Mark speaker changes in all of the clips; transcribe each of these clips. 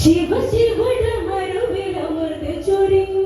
Speaker 1: ശിവ ശിവടമരുവിലമൃത് ചൊരിഞ്ഞു.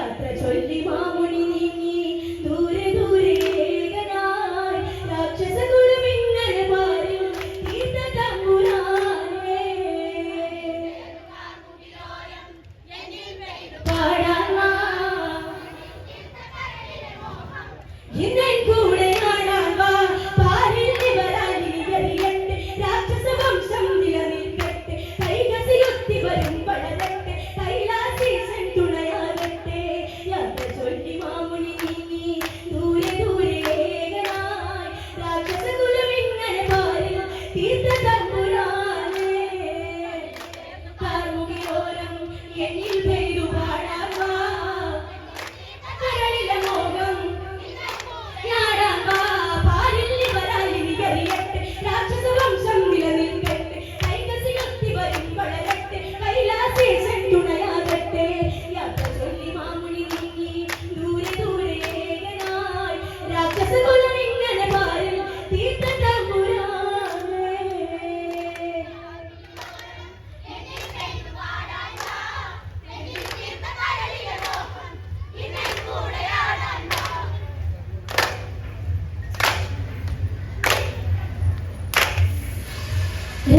Speaker 1: യാത്ര ചൊല്ലി മാമുനി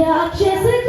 Speaker 1: Akşesek